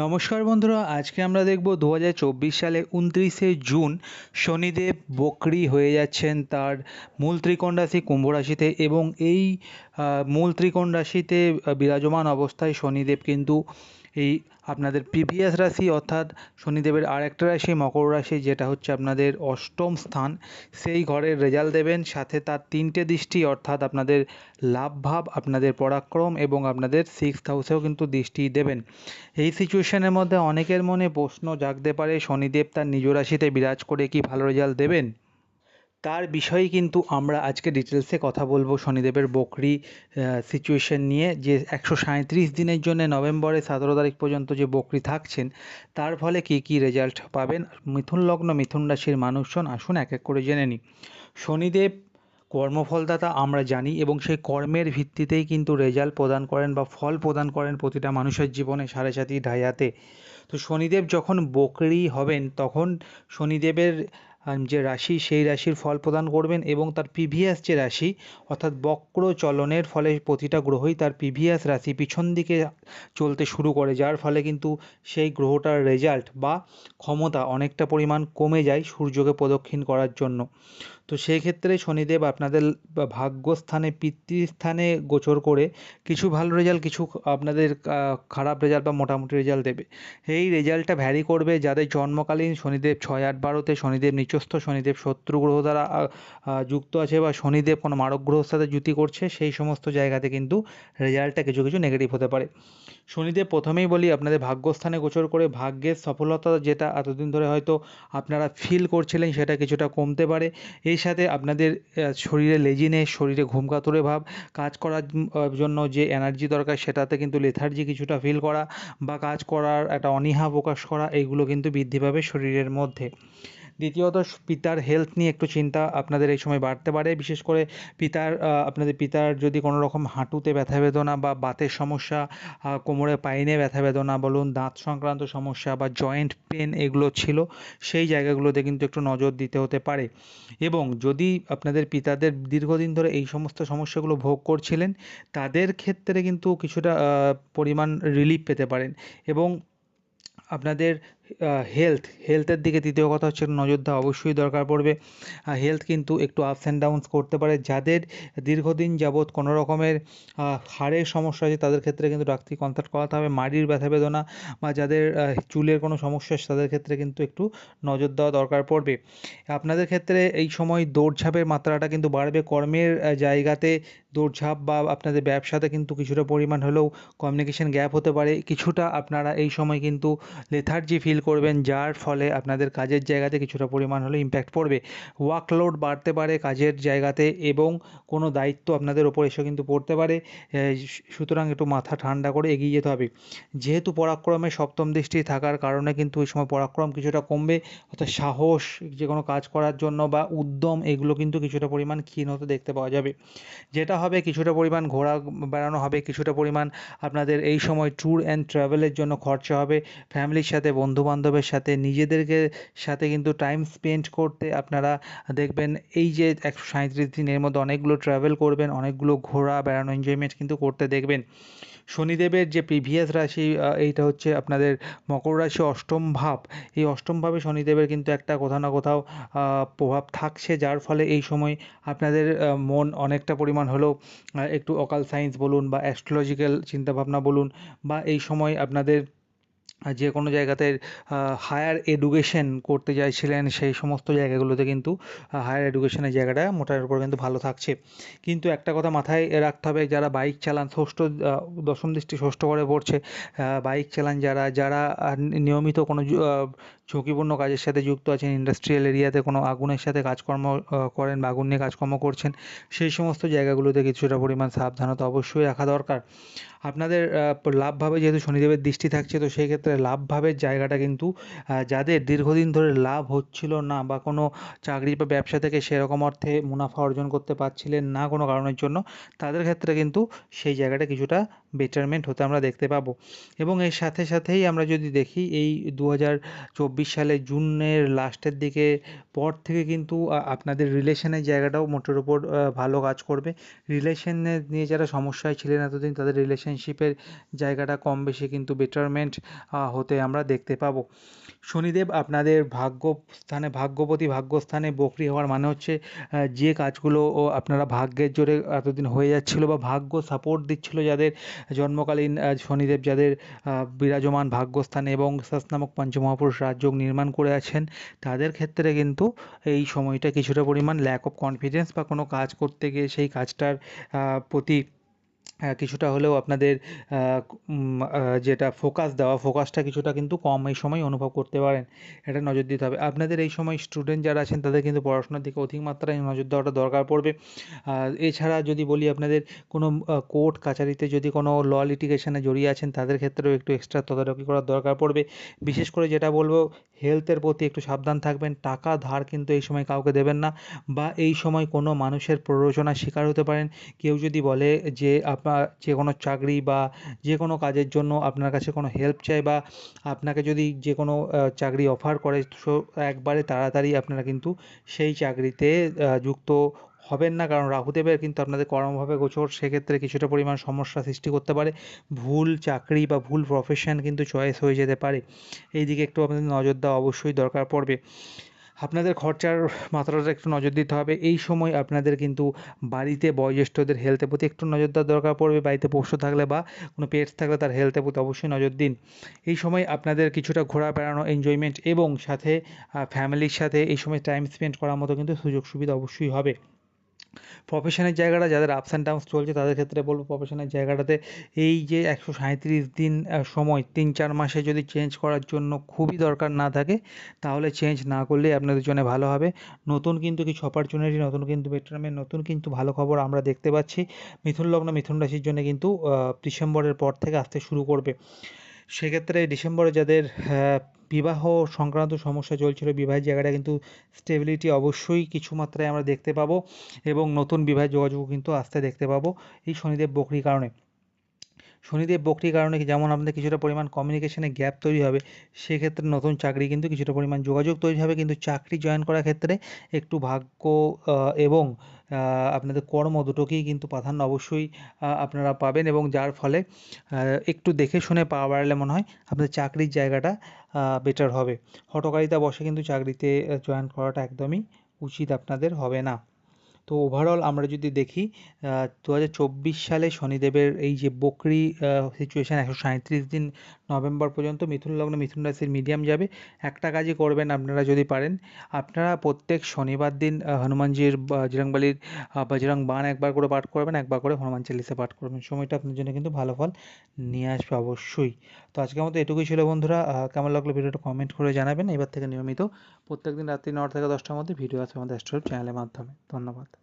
নমস্কার বন্ধুরা, আজকে আমরা দেখব দু হাজার চব্বিশ সালে উনত্রিশে জুন শনিদেব বকরি হয়ে যাচ্ছেন তার মূল ত্রিকোণ রাশি কুম্ভ রাশিতে এবং এই মূল ত্রিকোণ রাশিতে বিরাজমান অবস্থায় শনিদেব কিন্তু এই আপনাদের প্রিভিয়াস রাশি অর্থাৎ শনিদেবের আরেকটা রাশি, মকর রাশি, যেটা হচ্ছে আপনাদের অষ্টম স্থান। সেই ঘরের রেজাল্ট দেবেন, সাথে তার তিনটে দৃষ্টি, অর্থাৎ আপনাদের লাভ ভাব, আপনাদের পরাক্রম এবং আপনাদের সিক্সথ হাউসেও কিন্তু দৃষ্টি দেবেন। এই সিচুয়েশনের মধ্যে অনেকের মনে প্রশ্ন জাগতে পারে, শনিদেব তার নিজ রাশিতে বিরাজ করে কি ভালো রেজাল্ট দেবেন? তার বিষয়ে কিন্তু আমরা আজকে ডিটেলসে কথা বলব শনিদেবের বকরি সিচুয়েশন নিয়ে। যে একশো সাঁত্রিশ দিনের জন্য নভেম্বরের সতেরো তারিখ পর্যন্ত যে বকরি থাকছেন, তার ফলে কি কি রেজাল্ট পাবেন? মিথুন লগ্ন, মিথুন রাশির মানুষজন, আসুন এক এক করে জেনে নিই। শনিদেব কর্মফলদাতা আমরা জানি এবং সেই কর্মের ভিত্তিতেই কিন্তু রেজাল্ট প্রদান করেন বা ফল প্রদান করেন প্রতিটা মানুষের জীবনে সাড়ে সাতি ঢাইয়াতে। তো শনিদেব যখন বকরি হবেন, তখন শনিদেবের যে রাশি, সেই রাশির ফল প্রদান করবেন এবং তার প্রিভিয়াস যে রাশি, অর্থাৎ বক্র চলনের ফলে প্রতিটা গ্রহই তার প্রিভিয়াস রাশি পিছন দিকে চলতে শুরু করে, যার ফলে কিন্তু সেই গ্রহটার রেজাল্ট বা ক্ষমতা অনেকটা পরিমাণ কমে যায় সূর্যকে প্রদক্ষিণ করার জন্য। তো সেই ক্ষেত্রে শনিদেব আপনাদের ভাগ্যস্থানে, পিতৃস্থানে গোচর করে কিছু ভালো রেজাল্ট কিছু আপনাদের খারাপ রেজাল্ট বা মোটামুটি রেজাল্ট দেবে। এই রেজাল্টটা ভ্যারি করবে যাদের জন্মকালীন শনিদেব ছয় আট বারোতে শনিদেব নিচস্থ, শনিদেব শত্রু গ্রহ দ্বারা যুক্ত আছে বা শনিদেব কোনো মারক গ্রহর সাথে যুতি করছে, সেই সমস্ত জায়গাতে কিন্তু রেজাল্টটা কিছু কিছু নেগেটিভ হতে পারে। শনিদেব প্রথমেই বলি আপনাদের ভাগ্যস্থানে গোচর করে ভাগ্যের সফলতা যেটা এতদিন ধরে হয়তো আপনারা ফিল করছিলেন সেটা কিছুটা কমতে পারে। এই সাথে আপনাদের শরীরে লেজিনে শরীরে ঘুমকাতরে ভাব, কাজ করার জন্য যে এনার্জি দরকার সেটাতে কিন্তু লেথার্জি কিছুটা ফিল করা বা কাজ করার একটা অনীহা প্রকাশ করা, এইগুলো কিন্তু বৃদ্ধি পাবে শরীরের মধ্যে। দ্বিতীয়ত পিতার হেলথ নিয়ে একটু চিন্তা আপনাদের এই সময় বাড়তে পারে। বিশেষ করে পিতার আপনাদের পিতার যদি কোনো রকম হাঁটুতে ব্যথা বেদনা বা বাতের সমস্যা কোমরে পাইনে ব্যথা বেদনা বলুন, দাঁত সংক্রান্ত সমস্যা বা জয়েন্ট পেন এগুলো ছিল, সেই জায়গাগুলোতে কিন্তু একটু নজর দিতে হতে পারে। এবং যদি আপনাদের পিতাদের দীর্ঘদিন ধরে এই সমস্ত সমস্যাগুলো ভোগ করছিলেন, তাদের ক্ষেত্রে কিন্তু কিছুটা পরিমাণ রিলিফ পেতে পারেন। এবং আপনাদের হেলথ হেলথের দিকে তৃতীয় কথা হচ্ছে নজর দেওয়া অবশ্যই দরকার পড়বে। হেলথ কিন্তু একটু আপস অ্যান্ড ডাউনস করতে পারে। যাদের দীর্ঘদিন যাবৎ কোনো রকমের হাড়ের সমস্যা আছে, তাদের ক্ষেত্রে কিন্তু ডাক্তারি কনসাল্ট করাতে হবে। মাড়ির ব্যথা বেদনা বা যাদের চুলের কোনো সমস্যা আছে, তাদের ক্ষেত্রে কিন্তু একটু নজর দেওয়া দরকার পড়বে। আপনাদের ক্ষেত্রে এই সময় দৌড়ঝাঁপের মাত্রাটা কিন্তু বাড়বে। কর্মের জায়গাতে দৌড়ঝাঁপ বা আপনাদের ব্যবসাতে কিন্তু কিছুটা পরিমাণ হলেও কমিউনিকেশন গ্যাপ হতে পারে। কিছুটা আপনারা এই সময় কিন্তু লেথার্জি ফিল করবেন, যার ফলে আপনাদের কাজের জায়গাতে কিছুটা পরিমাণ হলে ইম্প্যাক্ট পড়বে। ওয়ার্কলোড বাড়তে পারে কাজের জায়গাতে এবং কোনো দায়িত্ব আপনাদের ওপর এসে কিন্তু পড়তে পারে। সুতরাং একটু মাথা ঠান্ডা করে এগিয়ে যেতে হবে। যেহেতু পরাক্রমে সপ্তম দৃষ্টি থাকার কারণে কিন্তু এই সময় পরাক্রম কিছুটা কমবে, অর্থাৎ সাহস যে কোনো কাজ করার জন্য বা উদ্যম, এগুলো কিন্তু কিছুটা পরিমাণ ক্ষীণ হতে দেখতে পাওয়া যাবে। যেটা হবে কিছুটা পরিমাণ ঘোরা বেড়ানো হবে, কিছুটা পরিমাণ আপনাদের এই সময় ট্যুর অ্যান্ড ট্রাভেলের জন্য খরচা হবে। ফ্যামিলির সাথে বন্ধু বান্ধবের সাথে, নিজেদেরকে সাথে কিন্তু টাইম স্পেন্ড করতে আপনারা দেখবেন এই যে একশো সাঁত্রিশ দিনের মধ্যে অনেকগুলো ট্রাভেল করবেন, অনেকগুলো ঘোরা, বেড়ানো এনজয়মেন্ট কিন্তু করতে দেখবেন। শনিদেবের যে প্রিভিয়াস রাশি এইটা হচ্ছে আপনাদের মকর রাশি অষ্টম ভাব। এই অষ্টম ভাবে শনিদেবের কিন্তু একটা কোথাও না কোথাও প্রভাব থাকছে, যার ফলে এই সময় আপনাদের মন অনেকটা পরিমাণ হলেও একটু অকাল সায়েন্স বলুন বা অ্যাস্ট্রোলজিক্যাল চিন্তাভাবনা বলুন বা এই সময় আপনাদের যে কোনো জায়গাতে হায়ার এডুকেশন করতে চাইছিলেন সেই সমস্ত জায়গাগুলোতে কিন্তু হায়ার এডুকেশনের জায়গাটা মোটার উপর কিন্তু ভালো থাকছে। কিন্তু একটা কথা মাথায় রাখতে হবে, যারা বাইক চালান, ষষ্ঠ দশম দৃষ্টি ষষ্ঠ করে পড়ছে বাইক চালান যারা যারা নিয়মিত কোনো ঝুঁকিপূর্ণ কাজের সাথে যুক্ত আছেন ইন্ডাস্ট্রিয়াল এরিয়াতে কোনো আগুনের সাথে কাজকর্ম করেন বা আগুন নিয়ে কাজকর্ম করছেন, সেই সমস্ত জায়গাগুলোতে কিছুটা পরিমাণ সাবধানতা অবশ্যই রাখা দরকার। আপনাদের লাভভাবে যেহেতু শনিদেবের দৃষ্টি থাকছে, তো সেই ক্ষেত্রে লাভভাবের জায়গাটা কিন্তু যাদের দীর্ঘদিন ধরে লাভ হচ্ছিল না বা কোনো চাকরি বা ব্যবসা থেকে সেরকম অর্থে মুনাফা অর্জন করতে পারছিলেন না কোনো কারণের জন্য, তাদের ক্ষেত্রে কিন্তু সেই জায়গাটা কিছুটা বেটারমেন্ট হতে আমরা দেখতে পাবো। এবং এর সাথে সাথেই আমরা যদি দেখি, এই দু হাজার চব্বিশ সালে জুনের লাস্টের দিকে পর থেকে কিন্তু আপনাদের রিলেশনের জায়গাটাও মোটের উপর ভালো কাজ করবে। রিলেশনে নিয়ে যারা সমস্যায় ছিলেন এতদিন, তাদের রিলেশনশিপের জায়গাটা কম বেশি কিন্তু বেটারমেন্ট হতে আমরা দেখতে পাবো। শনিদেব আপনাদের ভাগ্য স্থানে, ভাগ্যপতি ভাগ্যস্থানে বকরি হওয়ার মানে হচ্ছে যে কাজগুলো আপনারা ভাগ্যের জোরে এতদিন হয়ে যাচ্ছিল বা ভাগ্য সাপোর্ট দিচ্ছিল যাদের জন্মকালীন শনিদেব যাদের বিরাজমান ভাগ্যস্থানে এবং নামক পঞ্চমহাপুরুষ রাজযোগ নির্মাণ করে আছেন, তাদের ক্ষেত্রে কিন্তু এই সময়টা কিছুটা পরিমাণ ল্যাক অফ কনফিডেন্স বা কোনো কাজ করতে গিয়ে সেই কাজটার প্রতি কিছুটা হলেও আপনাদের যেটা ফোকাস দেওয়া ফোকাসটা কিছুটা কিন্তু কম এই সময় অনুভব করতে পারেন। এটা নজর দিতে হবে। আপনাদের এই সময় স্টুডেন্ট যারা আছেন, তাদের কিন্তু পড়াশোনার দিকে অধিক মাত্রায় নজর দেওয়াটা দরকার পড়বে। এছাড়া যদি বলি আপনাদের কোনো কোর্ট কাছারিতে যদি কোনো ল লিটিগেশনে জড়িয়ে আছেন, তাদের ক্ষেত্রেও একটু এক্সট্রা তদারকি করার দরকার পড়বে। বিশেষ করে যেটা বলব হেলথের প্রতি একটু সাবধান থাকবেন। টাকা ধার কিন্তু এই সময় কাউকে দেবেন না। বা এই সময় কোনো মানুষের প্ররোচনার শিকার হতে পারেন। কেউ যদি বলে যে, আপনার যে কোনো চাকরি বা যে কোনো কাজের জন্য আপনার কাছে কোনো হেল্প চাই বা আপনাকে যদি যে কোনো চাকরি অফার করে সো একবারে তাড়াতাড়ি আপনারা কিন্তু সেই চাকরিতে যুক্ত হবেন না। কারণ রাহুদেবের কিন্তু আপনাদের কর্মভাবে গোচর, সেক্ষেত্রে কিছুটা পরিমাণ সমস্যা সৃষ্টি করতে পারে। ভুল চাকরি বা ভুল প্রফেশন কিন্তু চয়েস হয়ে যেতে পারে। এই দিকে একটু আপনাদের নজর দেওয়া অবশ্যই দরকার পড়বে। আপনাদের খরচার মাত্রাটা একটু নজর দিতে হবে। এই সময় আপনাদের কিন্তু বাড়িতে বয়োজ্যেষ্ঠদের হেলথের প্রতি একটু নজর দেওয়ার দরকার পড়বে। বাড়িতে পোষ্য থাকলে বা কোনো পেটস থাকলে তার হেলথের প্রতি অবশ্যই নজর দিন। এই সময় আপনাদের কিছুটা ঘোরা বেড়ানো এনজয়মেন্ট এবং সাথে ফ্যামিলির সাথে এই সময় টাইম স্পেন্ড করার মতো কিন্তু সুযোগ সুবিধা অবশ্যই হবে। প্রফেশনের জায়গাটা যাদের আপস অ্যান্ড ডাউনস চলছে, তাদের ক্ষেত্রে বলব প্রফেশনের জায়গাটাতে এই যে একশো সাঁইত্রিশ দিন সময় তিন চার মাসে যদি চেঞ্জ করার জন্য খুবই দরকার না থাকে, তাহলে চেঞ্জ না করলেই আপনাদের জন্য ভালো হবে। নতুন কিন্তু কিছু অপরচুনিটি নতুন কিন্তু বেটারমেন্ট নতুন কিন্তু ভালো খবর আমরা দেখতে পাচ্ছি। মিথুন লগ্ন মিথুন রাশির জন্য কিন্তু ডিসেম্বরের পর থেকে আসতে শুরু করবে। সেক্ষেত্রে ডিসেম্বরে যাদের বিবাহ সংক্রান্ত সমস্যা চলছিল, বিবাহের জায়গাটা কিন্তু স্টেবিলিটি অবশ্যই কিছু মাত্রায় আমরা দেখতে পাবো এবং নতুন বিবাহের যোগাযোগ কিন্তু আসতে দেখতে পাবো এই শনিদেব বকরির কারণে। শনিদেব বকরির কারণে যেমন আপনাদের কিছুটা পরিমাণ কমিউনিকেশনে গ্যাপ তৈরি হবে, সেক্ষেত্রে নতুন চাকরি কিন্তু কিছুটা পরিমাণ যোগাযোগ তৈরি হবে। কিন্তু চাকরি জয়েন করার ক্ষেত্রে একটু ভাগ্য এবং আপনাদের কর্ম দুটোকেই কিন্তু প্রাধান্য অবশ্যই আপনারা পাবেন এবং যার ফলে একটু দেখে শুনে পা বাড়ালে মনে হয় আপনাদের চাকরির জায়গাটা বেটার হবে। হটকারিতা বসে কিন্তু চাকরিতে জয়েন করাটা একদমই উচিত আপনাদের হবে না। তো ওভারঅল আমরা যদি দেখি দু হাজার চব্বিশ সালে শনিদেবের এই যে বকরি সিচুয়েশান একশো সাঁইত্রিশ দিন নভেম্বর পর্যন্ত মিথুন লগ্ন, মিথুন রাশির মিডিয়াম যাবে। একটা কাজই করবেন আপনারা যদি পারেন, আপনারা প্রত্যেক শনিবার দিন হনুমানজির বজরংবলির বজরং বাণ একবার করে পাঠ করবেন, একবার করে হনুমান চালিসা পাঠ করবেন। সময়টা আপনার জন্য কিন্তু ভালো ফল নিয়ে আসবে অবশ্যই। তো আজকের মতো এটুকুই ছিল বন্ধুরা কেমন লাগল ভিডিওটা কমেন্ট করে জানাবেন। এবার থেকে নিয়মিত প্রত্যেকদিন রাত্রি নটা থেকে দশটার মধ্যে ভিডিও আসবে আমাদের অ্যাস্ট্রোয়েব চ্যানেলের মাধ্যমে। ধন্যবাদ।